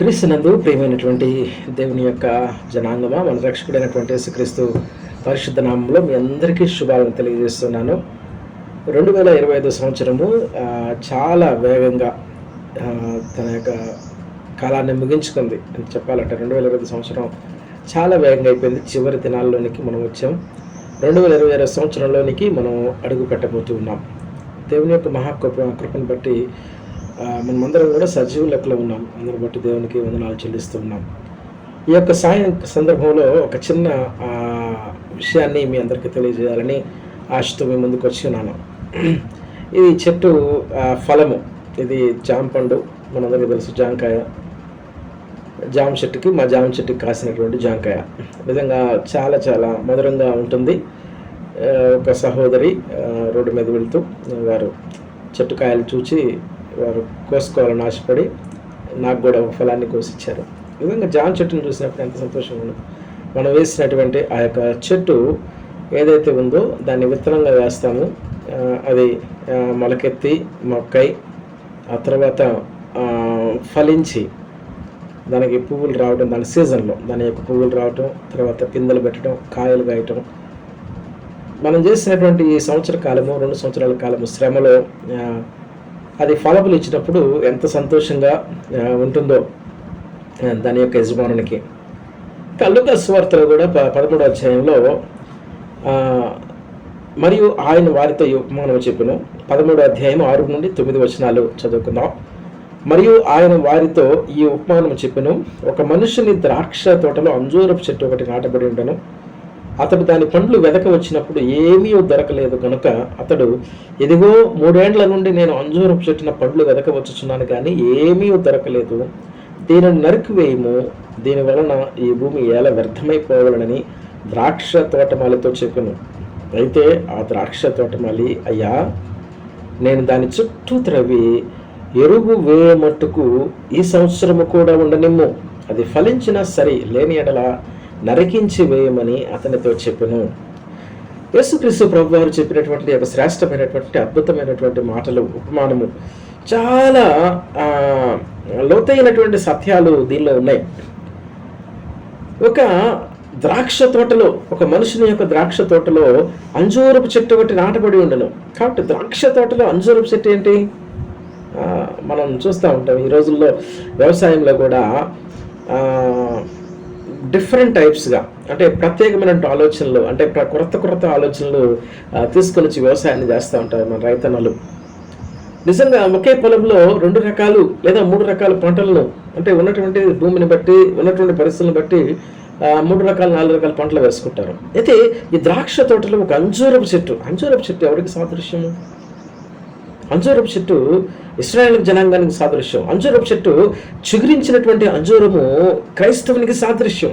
క్రీస్తునందు ప్రియమైనటువంటి దేవుని యొక్క జనాంగమ మన రక్షకుడైనటువంటి యేసుక్రీస్తు పరిశుద్ధ నామంలో మీ అందరికీ శుభాలను తెలియజేస్తున్నాను. రెండు వేల ఇరవై ఐదు సంవత్సరము చాలా వేగంగా తన యొక్క కాలాన్ని ముగించుకుంది అని చెప్పాలంటే రెండు వేల ఇరవై ఐదు సంవత్సరం చాలా వేగంగా అయిపోయింది. చివరి దినాల్లోనికి మనం వచ్చాం. రెండు వేల ఇరవై ఆరు సంవత్సరంలోనికి మనం అడుగు పెట్టబోతూ ఉన్నాం. దేవుని యొక్క మహాకృప కృపను బట్టి మనమందరం కూడా సజీవ లెక్కలో ఉన్నాం. అందుని బట్టి దేవునికి వందనాలు చెల్లిస్తూ ఉన్నాం. ఈ యొక్క సాయం సందర్భంలో ఒక చిన్న విషయాన్ని మీ అందరికీ తెలియజేయాలని ఆశతో మీ ముందుకు వచ్చి ఉన్నాను. ఇది చెట్టు ఫలము. ఇది జామ పండు మనందరికీ తెలుసు జామకాయ జామ చెట్టుకి మా జామ చెట్టుకి కాసినటువంటి జామకాయ నిజంగా చాలా చాలా మధురంగా ఉంటుంది. ఒక సహోదరి రోడ్డు మీద వెళ్తూ వారు చెట్టు కాయలు చూచి వారు కోసుకోవాలని ఆశపడి నాకు కూడా ఒక ఫలాన్ని కోసిచ్చారు. ఈ విధంగా జామ చెట్టును చూసినప్పుడు ఎంత సంతోషంగా ఉంది. మనం వేసినటువంటి ఆ యొక్క చెట్టు ఏదైతే ఉందో దాన్ని విత్తనంగా వేస్తాము. అది మొలకెత్తి మొక్కై ఆ తర్వాత ఫలించి దానికి పువ్వులు రావడం దాని సీజన్లో దాని యొక్క పువ్వులు రావటం తర్వాత పిందెలు పెట్టడం కాయలు కాయటం. మనం చేసినటువంటి ఈ సంవత్సర కాలము రెండు సంవత్సరాల కాలము శ్రమలో అది ఫలములు ఇచ్చినప్పుడు ఎంత సంతోషంగా ఉంటుందో దాని యొక్క యజమానునికి. కల్లుక సువార్తలు కూడా ప పదమూడో అధ్యాయంలో మరియు ఆయన వారితో ఈ ఉపమానం చెప్పిన. పదమూడో అధ్యాయం ఆరు నుండి తొమ్మిది వచనాలు చదువుకుందాం. మరియు ఆయన వారితో ఈ ఉపమానం చెప్పిన. ఒక మనుషుని ద్రాక్ష తోటలో అంజూరపు చెట్టు ఒకటి నాటబడి ఉండను. అతడు దాని పండ్లు వెదక వచ్చినప్పుడు ఏమీ దొరకలేదు కనుక అతడు ఎదిగో మూడేండ్ల నుండి నేను అంజూరపు చెట్టున పండ్లు వెదక వచ్చుచున్నాను కానీ ఏమీ దొరకలేదు. దీనిని నరికివేయము దీని వలన ఈ భూమి ఎలా వ్యర్థమైపోవాలని ద్రాక్ష తోటమాలితో చెప్పాను. అయితే ఆ ద్రాక్ష తోటమాలి అయ్యా నేను దాని చుట్టూ త్రవ్వి ఎరువు వేయమట్టుకు ఈ సంవత్సరము కూడా ఉండనిమ్ము. అది ఫలించినా సరే లేని ఎడల నరికించి వేయమని అతనితో చెప్పెను. యేసుక్రీస్తు ప్రభు వారు చెప్పినటువంటి ఒక శ్రేష్టమైనటువంటి అద్భుతమైనటువంటి మాటలు ఉపమానము. చాలా లోతైనటువంటి సత్యాలు దీనిలో ఉన్నాయి. ఒక ద్రాక్ష తోటలో ఒక మనుషుని యొక్క ద్రాక్ష తోటలో అంజూరపు చెట్టు ఒకటి నాటబడి ఉండను. కాబట్టి ద్రాక్ష తోటలో అంజూరపు చెట్టు ఏంటి? మనం చూస్తూ ఉంటాం ఈ రోజుల్లో వ్యవసాయంలో కూడా డిఫరెంట్ టైప్స్గా అంటే ప్రత్యేకమైన ఆలోచనలు అంటే కొత్త కొత్త ఆలోచనలు తీసుకొని వచ్చి వ్యవసాయాన్ని చేస్తూ ఉంటారు మన రైతన్నలు. నిజంగా ఒకే పొలంలో రెండు రకాలు లేదా మూడు రకాల పంటలను అంటే ఉన్నటువంటి భూమిని బట్టి ఉన్నటువంటి పరిస్థితులను బట్టి మూడు రకాల నాలుగు రకాల పంటలు వేసుకుంటారు. అయితే ఈ ద్రాక్ష తోటలో ఒక అంజూరపు చెట్టు అంజూరపు చెట్టు ఎవరికి సాదృశ్యము? అంజూరపు చెట్టు ఇస్రాయేల్ జనాంగానికి సాదృశ్యం. అంజూరపు చెట్టు చిగురించినటువంటి అంజూరము క్రైస్తవునికి సాదృశ్యం.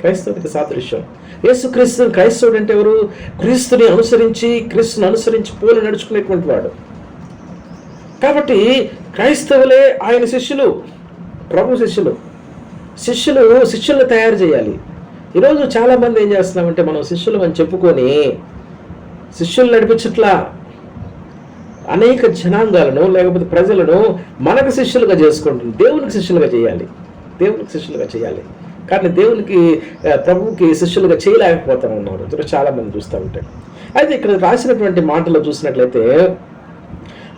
క్రైస్తవునికి సాదృశ్యం. యేసుక్రీస్తు క్రైస్తవుడు అంటే ఎవరు? క్రీస్తుని అనుసరించి క్రీస్తుని అనుసరించి పోలి నడుచుకునేటువంటి వాడు. కాబట్టి క్రైస్తవులే ఆయన శిష్యులు ప్రభు శిష్యులు. శిష్యులు శిష్యులను తయారు చేయాలి. ఈరోజు చాలామంది ఏం చేస్తున్నామంటే మనం శిష్యులు అని చెప్పుకొని శిష్యులు నడిపించట్లా. అనేక జనాంగాలను లేకపోతే ప్రజలను మనకు శిష్యులుగా చేసుకుంటుంది. దేవునికి శిష్యులుగా చేయాలి. దేవునికి శిష్యులుగా చేయాలి. కానీ దేవునికి ప్రభువుకి శిష్యులుగా చేయలేకపోతా ఉన్నారు. ఇక్కడ చాలా మంది చూస్తూ ఉంటారు. అయితే ఇక్కడ రాసినటువంటి మాటలు చూసినట్లయితే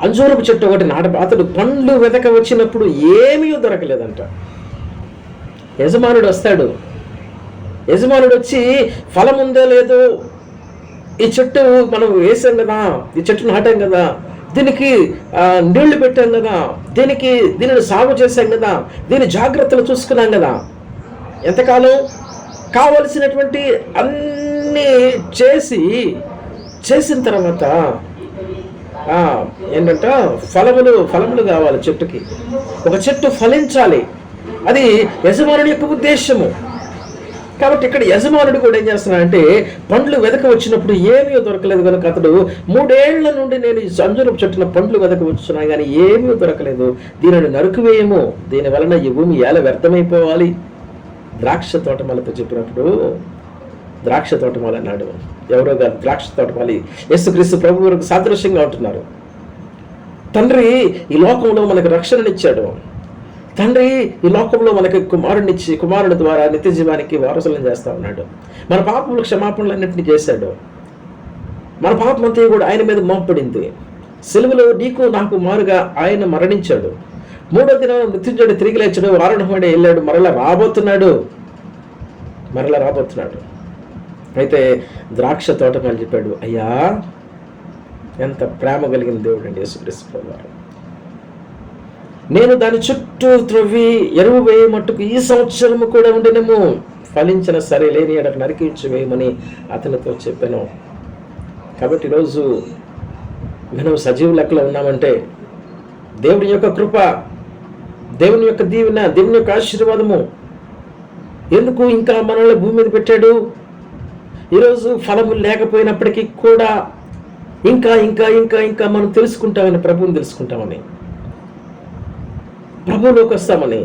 అంజూరపు చెట్టు ఒకటి నాట అతడు పండ్లు వెతక వచ్చినప్పుడు ఏమీ దొరకలేదంట. యజమానుడు వస్తాడు. యజమానుడు వచ్చి ఫలం ఉందో లేదో? ఈ చెట్టు మనం వేసాం కదా. ఈ చెట్టు నాటాం కదా. దీనికి నీళ్ళు పెట్టాం కదా. దీనికి దీనిని సాగు చేశాం కదా. దీని జాగ్రత్తలు చూసుకున్నాం కదా. ఎంతకాలం? కావలసినటువంటి అన్నీ చేసి చేసిన తర్వాత ఏంటంట ఫలములు ఫలములు కావాలి చెట్టుకి. ఒక చెట్టు ఫలించాలి. అది యజమానుడి యొక్క ఉద్దేశము. కాబట్టి ఇక్కడ యజమానుడు కూడా ఏం చేస్తున్నాడంటే పండ్లు వెదక వచ్చినప్పుడు ఏమీ దొరకలేదు కనుక అతడు మూడేళ్ళ నుండి నేను ఈ సంజురపు చెట్టున పండ్లు వెదక వచ్చున్నాయి కానీ ఏమీ దొరకలేదు. దీనిని నరుకువేయము. దీని వలన ఈ భూమి ఎలా వ్యర్థమైపోవాలి? ద్రాక్ష తోటమాలతో చెప్పినప్పుడు ద్రాక్ష తోటమాల అన్నాడు. ఎవరో కాదు ద్రాక్ష తోటమాలి. యేసుక్రీస్తు ప్రభు వరకు సాదృశ్యంగా ఉంటున్నారు. తండ్రి ఈ లోకంలో మనకు రక్షణనిచ్చాడు. తండ్రి ఈ లోకంలో మనకి కుమారునిచ్చి కుమారుడి ద్వారా నిత్య జీవానికి వారసులను చేస్తా ఉన్నాడు. మన పాపములు క్షమాపణలన్నింటినీ చేశాడు. మన పాపమంతా కూడా ఆయన మీద మోపడింది సెలవులో నీకు నాకు మారుగా ఆయన మరణించాడు. మూడో దినం మృత్యుంజుడు తిరిగి లేచాడు వారణహుడే వెళ్ళాడు. మరలా రాబోతున్నాడు. మరలా రాబోతున్నాడు. అయితే ద్రాక్ష తోటమాలి చెప్పాడు అయ్యా ఎంత ప్రేమ కలిగిన దేవుడు అండి యేసుక్రీస్తు వారు నేను దాని చుట్టూ త్రవ్వి ఎరువు వేయ మట్టుకు ఈ సంవత్సరము కూడా ఉండినము. ఫలించిన సరే లేని ఎడకు నరికించి వేయమని అతనితో చెప్పాను. కాబట్టి ఈరోజు మనం సజీవ లెక్కలో ఉన్నామంటే దేవుని యొక్క కృప దేవుని యొక్క దీవెన దేవుని యొక్క ఆశీర్వాదము ఎందుకు ఇంకా మనల్ని భూమి మీద పెట్టాడు? ఈరోజు ఫలము లేకపోయినప్పటికీ కూడా ఇంకా ఇంకా ఇంకా ఇంకా మనం తెలుసుకుంటామని ప్రభువుని తెలుసుకుంటామని. ప్రభువులోకి వస్తామని.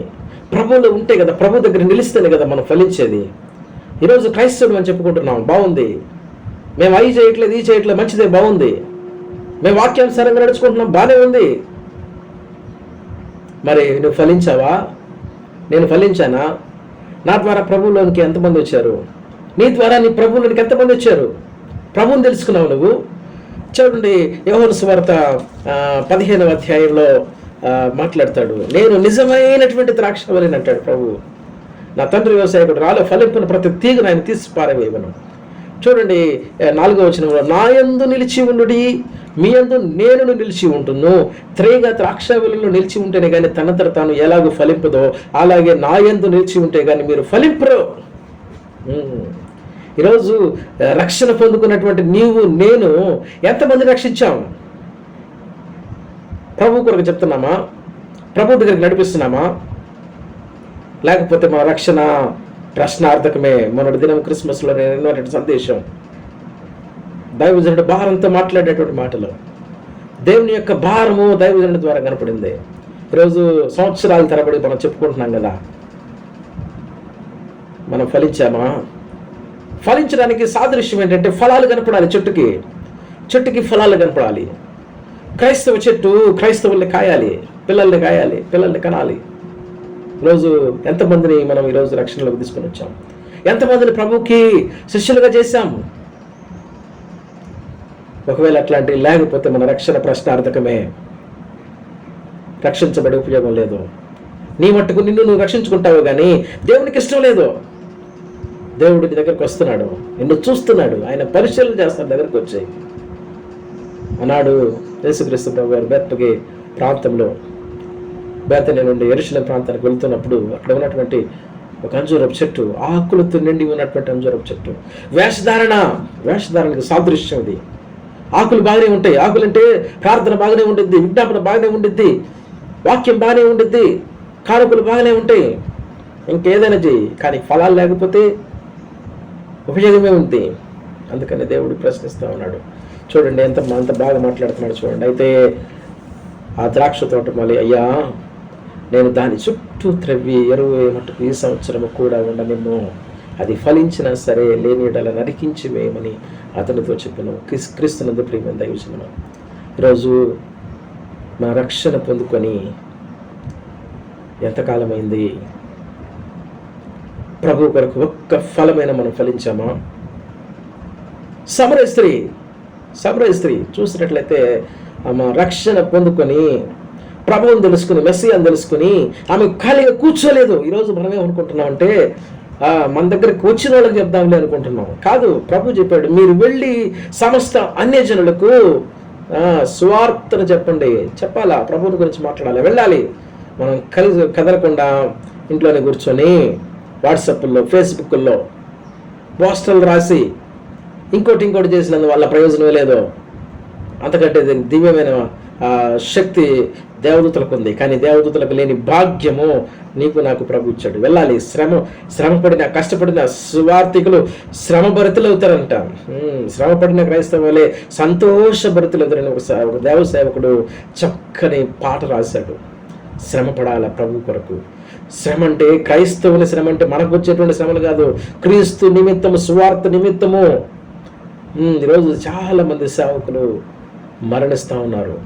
ప్రభువులో ఉంటే కదా ప్రభు దగ్గర నిలిస్తేనే కదా మనం ఫలించేది. ఈరోజు క్రైస్తవుడు అని చెప్పుకుంటున్నాం బాగుంది. మేము అవి చేయట్లేదు ఇది చేయట్లేదు మంచిదే బాగుంది. మేము వాక్యానుసారంగా నడుచుకుంటున్నాం బాగానే ఉంది. మరి నువ్వు ఫలించావా? నేను ఫలించానా? నా ద్వారా ప్రభువులోనికి ఎంతమంది వచ్చారు? నీ ద్వారా నీ ప్రభువులోనికి ఎంతమంది వచ్చారు? ప్రభువుని తెలుసుకున్నావు నువ్వు? చూడండి యోహన్ వార్త పదిహేనవ అధ్యాయంలో మాట్లాడతాడు. నేను నిజమైనటువంటి ద్రాక్షవల్లిని అంటాడు ప్రభు. నా తండ్రి వ్యవసాయకుడు రాలో ఫలింపును ప్రతి తీగను ఆయన తీసి పారవేయమను చూడండి నాలుగో వచనంలో నా యందు నిలిచి ఉండుడి మీ యందు నేను నిలిచి ఉంటును. త్రేగా ద్రాక్షవల్లిలో నిలిచి ఉంటేనే కానీ తనంతట తాను ఎలాగో ఫలింపదో అలాగే నా యందు నిలిచి ఉంటే కానీ మీరు ఫలింపరు. ఈరోజు రక్షణ పొందుకున్నటువంటి నీవు నేను ఎంతమంది రక్షించాం? ప్రభు కొరకు చెప్తున్నామా? ప్రభు దగ్గరికి నడిపిస్తున్నామా? లేకపోతే మా రక్షణ ప్రశ్నార్థకమే. మొన్నటి దినం క్రిస్మస్లో నేను విన్నటువంటి సందేశం. దైవజనుడు భారంతో మాట్లాడేటువంటి మాటలు. దేవుని యొక్క భారము దైవజనుడి ద్వారా కనపడింది. ఈరోజు సంవత్సరాల తరబడి మనం చెప్పుకుంటున్నాం కదా. మనం ఫలించామా? ఫలించడానికి సాదృశ్యం ఏంటంటే ఫలాలు కనపడాలి చెట్టుకి. చెట్టుకి ఫలాలు కనపడాలి. క్రైస్తవ చెట్టు క్రైస్తవుల్ని కాయాలి పిల్లల్ని కాయాలి పిల్లల్ని కనాలి. ఈరోజు ఎంతమందిని మనం ఈరోజు రక్షణలోకి తీసుకొని వచ్చాం? ఎంతమందిని ప్రభుకి శిష్యులుగా చేశాం ఒకవేళ అట్లాంటివి లేకపోతే మన రక్షణ ప్రశ్నార్థకమే. రక్షించబడే ఉపయోగం లేదు. నీ మట్టుకు నిన్ను నువ్వు రక్షించుకుంటావు కానీ దేవునికి ఇష్టం లేదు. దేవుడి నీ దగ్గరకు వస్తున్నాడు. నిన్ను చూస్తున్నాడు. ఆయన పరిశీలన చేస్తాడు దగ్గరకు వచ్చాయి ఆనాడు యేసుక్రీస్తు ప్రభు గారు బెత్తకి ప్రాంతంలో. బేతని నుండి ఎరుశలేం ప్రాంతానికి వెళ్తున్నప్పుడు అక్కడ ఉన్నటువంటి ఒక అంజూరపు చెట్టు ఆకులతో నిండి ఉన్నటువంటి అంజూరపు చెట్టు. వేషధారణ వేషధారణకు సాదృశ్యం ఇది. ఆకులు బాగానే ఉంటాయి. ఆకులు అంటే ప్రార్థన బాగానే ఉండిద్ది విజ్ఞాపన బాగానే ఉండిద్ది వాక్యం బాగానే ఉండిద్ది కానుకలు బాగానే ఉంటాయి. ఇంకేదైనా చేయి కానీ ఫలాలు లేకపోతే ఉపయోగమే ఉంది. అందుకని దేవుడు ప్రశ్నిస్తూ ఉన్నాడు. చూడండి ఎంత అంత బాగా మాట్లాడుతున్నాడు చూడండి. అయితే ఆ ద్రాక్ష తోట మళ్ళీ అయ్యా నేను దాని చుట్టూ త్రవ్వి ఎరువు మట్టుకు ఈ సంవత్సరము కూడా ఉండనిమ్ము. అది ఫలించినా సరే లేనిడలా నరికించి వేయమని అతనితో చెప్పాను. క్రిస్ క్రీస్తునందు ప్రియమైన దైవజనం ఈరోజు మన రక్షణ పొందుకొని ఎంతకాలమైంది? ప్రభు కొరకు ఒక్క ఫలమైన మనం ఫలించామా? సమర స్త్రీ సమర స్త్రీ చూసినట్లయితే ఆమె రక్షణ పొందుకొని ప్రభువుని తెలుసుకుని మెస్సియాని తెలుసుకుని ఆమె ఖాళీగా కూర్చోలేదు. ఈరోజు మనం ఏమనుకుంటున్నాం అంటే మన దగ్గరికి వచ్చిన వాళ్ళకి చెప్దాంలే అనుకుంటున్నాం. కాదు ప్రభు చెప్పాడు మీరు వెళ్ళి సమస్త అన్యజనులకు ఆ, సువార్తను చెప్పండి. చెప్పాలా? ప్రభువుని గురించి మాట్లాడాలి. వెళ్ళాలి. మనం కలిసి కదలకుండా ఇంట్లోనే కూర్చొని వాట్సాప్లో ఫేస్బుక్లో పోస్టర్లు రాసి ఇంకోటి ఇంకోటి చేసినందు వల్ల ప్రయోజనం లేదు. అంతకంటే దివ్యమైన శక్తి దేవదూతలకు ఉంది. కానీ దేవదూతలకు లేని భాగ్యము నీకు నాకు ప్రభు ఇచ్చాడు. వెళ్ళాలి. శ్రమ శ్రమపడిన కష్టపడిన సువార్థికులు శ్రమ భరితలు అవుతారంట. ఉమ్, శ్రమపడిన క్రైస్తవులే సంతోష భరితులు అవుతారని ఒక ఒక దేవ సేవకుడు చక్కని పాట రాశాడు. శ్రమ పడాల ప్రభు కొరకు. శ్రమ అంటే క్రైస్తవుని శ్రమ అంటే మనకు వచ్చేటువంటి శ్రమలు కాదు. క్రీస్తు నిమిత్తము సువార్త నిమిత్తము ఈరోజు చాలామంది సేవకులు మరణిస్తూ ఉన్నారు.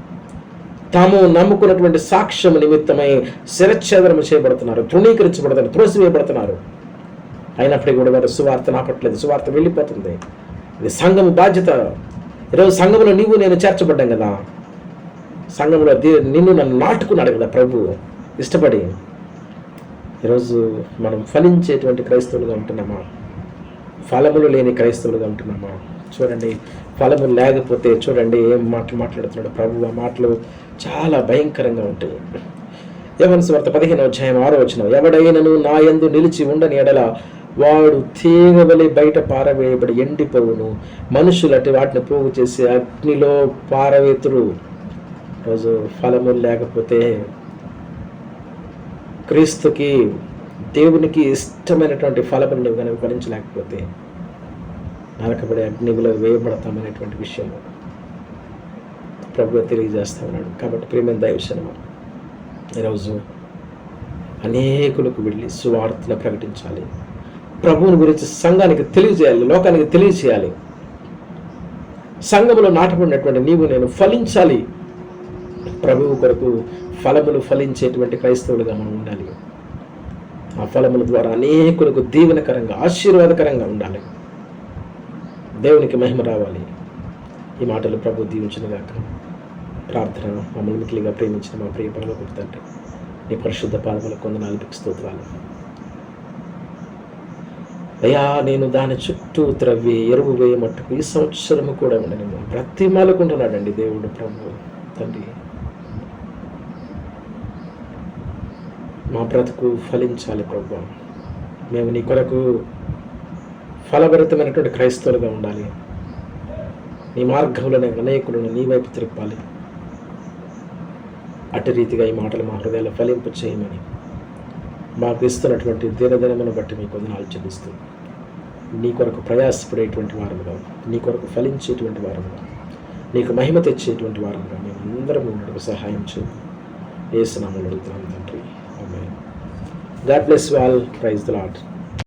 తాము నమ్ముకున్నటువంటి సాక్ష్యం నిమిత్తమై శిరచ్ఛేదనం చేయబడుతున్నారు తృణీకరించబడుతున్నారు త్రోసివేయబడుతున్నారు అయినప్పటికీ కూడా వారు సువార్త నాపట్లేదు సువార్త వెళ్ళిపోతుంది. ఇది సంఘం బాధ్యత. ఈరోజు సంఘంలో నీవు నేను చేర్చబడ్డాం కదా. సంఘంలో దీ నిన్ను నన్ను నాటుకున్నాడు కదా ప్రభు. ఇష్టపడి. ఈరోజు మనం ఫలించేటువంటి క్రైస్తవులుగా ఉంటున్నామా? ఫలములు లేని క్రైస్తవులుగా ఉంటున్నామా? చూడండి ఫలములు లేకపోతే చూడండి ఏం మాటలు మాట్లాడుతున్నాడు ప్రభు. ఆ మాటలు చాలా భయంకరంగా ఉంటాయి. యవన వార్త పదిహేను అధ్యాయం ఆరో వచ్చిన ఎవడైనను నా యందు నిలిచి ఉండని ఎడల వాడు తీగవలి బయట పారవేయబడి ఎండిపోవును. మనుషులు అటు వాటిని పోగు చేసి అగ్నిలో పారవేతురు. రోజు ఫలములు లేకపోతే క్రీస్తుకి దేవునికి ఇష్టమైనటువంటి ఫలములు కనుక ఫలించలేకపోతే నరకబడి అగ్నిలో వేయబడతామనేటువంటి విషయం ప్రభు తెలియజేస్తా ఉన్నాడు. కాబట్టి ప్రేమ దైవ సినిమా ఈరోజు అనేకులకు వెళ్ళి సువార్తను ప్రకటించాలి. ప్రభువుని గురించి సంఘానికి తెలియజేయాలి లోకానికి తెలియజేయాలి. సంఘములో నాటబడినటువంటి నీవు నేను ఫలించాలి. ప్రభువు కొరకు ఫలములు ఫలించేటువంటి క్రైస్తవులుగా మనం ఉండాలి. ఆ ఫలముల ద్వారా అనేకులకు దీవెనకరంగా ఆశీర్వాదకరంగా ఉండాలి. దేవునికి మహిమ రావాలి. ఈ మాటలు ప్రభు దీవించినగాక ప్రార్థన మమ్మల్ని మిక్కిలిగా ప్రేమించిన మా ప్రియ పనులు తండ్రి నీ పరిశుద్ధ పాదముల కొందనాలకు స్తోత్రాలు. అయ్యా నేను దాని చుట్టూ త్రవ్వి ఎరువు వేయమట్టుకు ఈ సంవత్సరము కూడా ఉండను ప్రతి మాలకుంటున్నాడండి దేవుడు ప్రభు తండ్రి. మా బ్రతుకు ఫలించాలి ప్రభు. మేము నీ కొరకు ఫలభరితమైనటువంటి క్రైస్తవులుగా ఉండాలి. నీ మార్గంలోనే అనేకులను నీ వైపు తిరపాలి. అటు రీతిగా ఈ మాటలు మా హృదయాలు ఫలింపు చేయమని మాకు ఇస్తున్నటువంటి దినదినమును బట్టి మీకు వందనాలు చెల్లిస్తూ నీ కొరకు ప్రయాసపడేటువంటి వారముగా నీ కొరకు ఫలించేటువంటి వారముగా నీకు మహిమ తెచ్చేటువంటి వారముగా మేము అందరం ఉండడానికి సహాయం చేయి. ఏసునామలు అడుగుతున్నాం తండ్రి. గాడ్ బ్లెస్ వాల్ ప్రైజ్ ద లాట్